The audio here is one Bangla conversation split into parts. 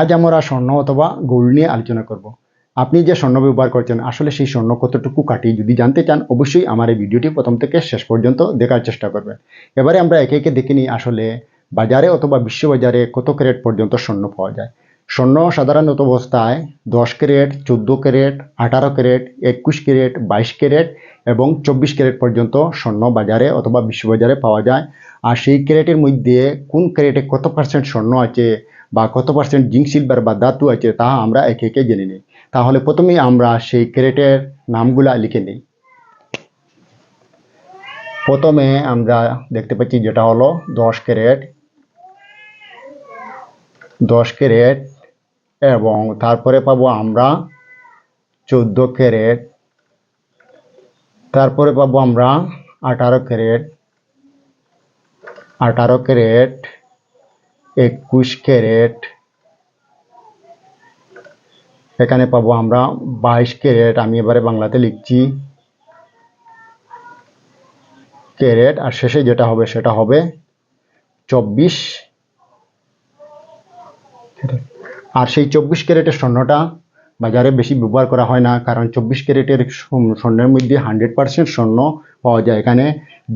আজ আমরা স্বর্ণ অথবা গোল্ড নিয়ে আলোচনা করব। আপনি যে স্বর্ণ ব্যবহার করছেন, আসলে সেই স্বর্ণ কতটুকু কাটি যদি জানতে চান, অবশ্যই আমার এই ভিডিওটি প্রথম থেকে শেষ পর্যন্ত দেখার চেষ্টা করবেন। এবারে আমরা একে একে দেখে নিই আসলে বাজারে অথবা বিশ্ববাজারে কত ক্যারেট পর্যন্ত স্বর্ণ পাওয়া যায়। স্বর্ণ সাধারণত অবস্থায় দশ ক্যারেট, চোদ্দ ক্যারেট, আঠারো ক্যারেট, একুশ ক্যারেট, বাইশ ক্যারেট এবং চব্বিশ ক্যারেট পর্যন্ত স্বর্ণ বাজারে অথবা বিশ্ববাজারে পাওয়া যায়। আর সেই ক্যারেটের মধ্যে কোন ক্যারেটে কত পার্সেন্ট স্বর্ণ আছে বা কত পার্সেন্ট জিঙ্ক সিলভার বা ধাতু আছে তা আমরা একে একে জেনে নিই। তাহলে প্রথমেই আমরা সেই ক্যারেটের নামগুলা লিখে নিই। প্রথমে আমরা দেখতে পাচ্ছি যেটা হলো দশ ক্যারেট দশ ক্যারেট এবং তারপরে পাবো আমরা চোদ্দ ক্যারেট, তারপরে পাবো আমরা আঠারো ক্যারেট আঠারো ক্যারেট একুশ ক্যারেট। এখানে পাবো আমরা বাইশ ক্যারেট। আমি এবারে বাংলাতে লিখছি ক্যারেট, আর শেষে যেটা হবে সেটা হবে চব্বিশ। আর সেই চব্বিশ ক্যারেটের স্বর্ণটা বাজারে বেশি ব্যবহার করা হয় না, কারণ চব্বিশ ক্যারেটের স্বর্ণের মধ্যে হান্ড্রেড পার্সেন্ট স্বর্ণ পাওয়া যায়। এখানে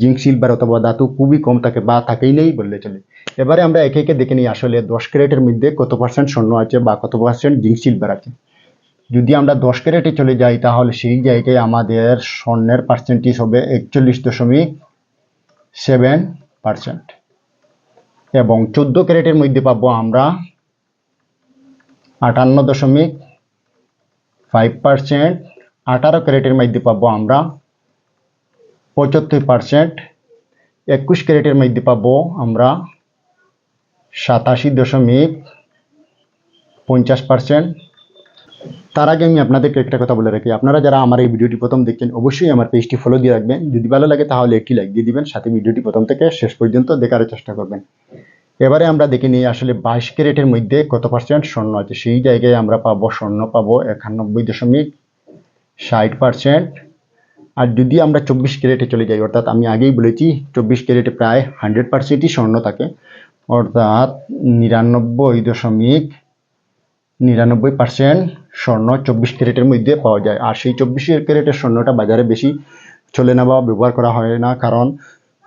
জিঙ্ক, সিলভার অথবা ধাতু খুবই কম থাকে বা থাকেই নেই বললে চলে। এবারে আমরা একে একে দেখে নিই আসলে দশ ক্যারেটের মধ্যে কত পার্সেন্ট স্বর্ণ আছে বা কত পার্সেন্ট জিঙ্ক, সিলভার আছে। যদি আমরা দশ ক্যারেটে চলে যাই, তাহলে সেই জায়গায় আমাদের স্বর্ণের পার্সেন্টেজ হবে একচল্লিশ দশমিক সেভেন পার্সেন্ট। এবং চোদ্দ ক্যারেটের মধ্যে পাবো আমরা আটান্ন দশমিক ফাইভ পার্সেন্ট আঠারো ক্যারেটের মধ্যে পাবো আমরা পঁচাত্তর পার্সেন্ট একুশ ক্যারেটের মধ্যে পাবো আমরা সাতাশি দশমিক পঞ্চাশ পার্সেন্ট তার আগে আমি আপনাদেরকে একটা কথা বলে রাখি, আপনারা যারা আমার এই ভিডিওটি প্রথম দেখছেন, অবশ্যই আমার পেজটি ফলো দিয়ে রাখবেন। যদি ভালো লাগে তাহলে একটি লাইক দিয়ে দিবেন, সাথে ভিডিওটি প্রথম থেকে শেষ পর্যন্ত দেখার চেষ্টা করবেন। এবারে আমরা দেখে নিই আসলে বাইশ ক্যারেটের মধ্যে কত পার্সেন্ট স্বর্ণ আছে? সেই জায়গায় আমরা পাবো, স্বর্ণ পাবো একানব্বই দশমিক ষাট পার্সেন্ট আর যদি আমরা চব্বিশ ক্যারেটে চলে যাই, অর্থাৎ আমি আগেই বলেছি, চব্বিশ ক্যারেটে প্রায় হান্ড্রেড পার্সেন্টই স্বর্ণ থাকে। অর্থাৎ নিরানব্বই দশমিক নিরানব্বই পার্সেন্ট স্বর্ণ চব্বিশ ক্যারেটের মধ্যে পাওয়া যায়। আর সেই চব্বিশ ক্যারেটের স্বর্ণটা বাজারে বেশি চলে না বা ব্যবহার করা হয় না। কারণ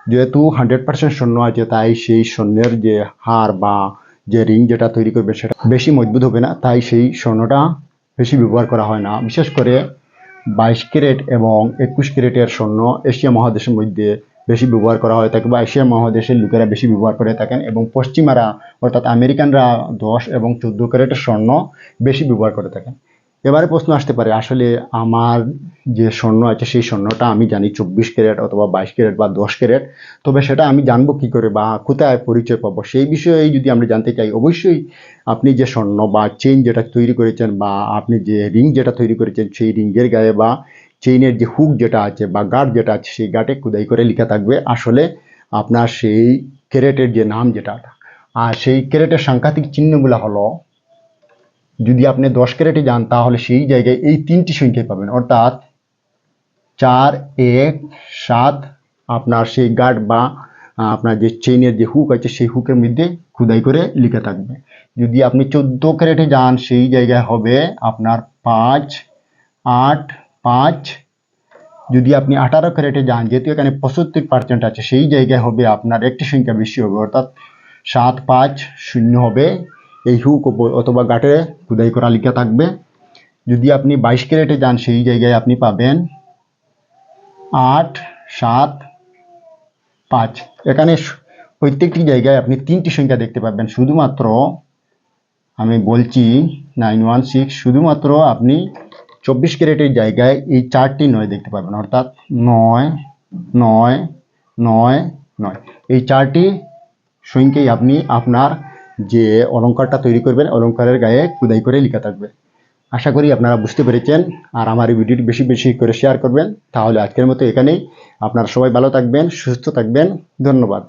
যেহেতু হান্ড্রেড পার্সেন্ট স্বর্ণ আছে, তাই সেই স্বর্ণের যে হার বা যে রিং যেটা তৈরি করবে সেটা বেশি মজবুত হবে না। তাই সেই স্বর্ণটা বেশি ব্যবহার করা হয় না। বিশেষ করে বাইশ ক্যারেট এবং একুশ ক্যারেটের স্বর্ণ এশিয়া মহাদেশের মধ্যে বেশি ব্যবহার করা হয় থাকে বা এশিয়া মহাদেশের লোকেরা বেশি ব্যবহার করে থাকেন এবং পশ্চিমারা অর্থাৎ আমেরিকানরা দশ এবং চোদ্দ ক্যারেটের স্বর্ণ বেশি ব্যবহার করে থাকেন। এবারে প্রশ্ন আসতে পারে, আসলে আমার যে স্বর্ণ আছে সেই স্বর্ণটা আমি জানি চব্বিশ ক্যারেট অথবা বাইশ ক্যারেট বা দশ ক্যারেট, তবে সেটা আমি জানব কি করে বা কোথায় পরিচয় পাবো? সেই বিষয়ে যদি আমরা জানতে চাই, অবশ্যই আপনি যে স্বর্ণ বা চেইন যেটা তৈরি করেছেন বা আপনি যে রিং যেটা তৈরি করেছেন, সেই রিংয়ের গায়ে বা চেইনের যে হুক যেটা আছে বা গার্ড যেটা আছে, সেই গার্ডে খোদাই করে লেখা থাকবে, আসলে আপনার সেই ক্যারেটের যে নাম যেটা, আর সেই ক্যারেটের সাংঘাতিক চিহ্নগুলো হলো যদি আপনি দশ ক্যারেটে যান, তাহলে সেই জায়গায় এই তিনটি সংখ্যাই পাবেন। অর্থাৎ চার, এক, সাত, আপনার সেই গার্ড বা আপনার যে চেইনের যে হুক আছে, সেই হুকের মধ্যে খুদাই করে লিখে থাকবে। যদি আপনি চোদ্দ ক্যারেটে যান, সেই জায়গায় হবে আপনার পাঁচ, আট, পাঁচ। যদি আপনি আঠারো ক্যারেটে যান, যেহেতু এখানে পঁচাত্তর পার্সেন্ট আছে, সেই জায়গায় হবে আপনার একটি সংখ্যা বেশি হবে। অর্থাৎ সাত, পাঁচ, শূন্য হবে। এই হুক অথবা গাটে খুদাই করা লিখা থাকবে। যদি আপনি বাইশ ক্যারেটে যান, সেই জায়গায় আপনি পাবেন আট, সাত, পাঁচ। এখানে প্রত্যেকটি জায়গায় আপনি তিনটি সংখ্যা দেখতে পাবেন। শুধুমাত্র আমি বলছি নাইন ওয়ান সিক্স, শুধুমাত্র আপনি চব্বিশ ক্যারেটের জায়গায় এই চারটি নয় দেখতে পাবেন। অর্থাৎ নয় নয় নয় নয়। এই চারটি সংখ্যাই আপনি আপনার যে অলঙ্কারটা তৈরি করবেন অলঙ্কারের গায়ে খুদাই করে লেখা থাকবে। আশা করি আপনারা বুঝতে পেরেছেন। আর আমার এই ভিডিওটি বেশি বেশি করে শেয়ার করবেন। তাহলে আজকের মতো এখানেই। আপনারা সবাই ভালো থাকবেন, সুস্থ থাকবেন। ধন্যবাদ।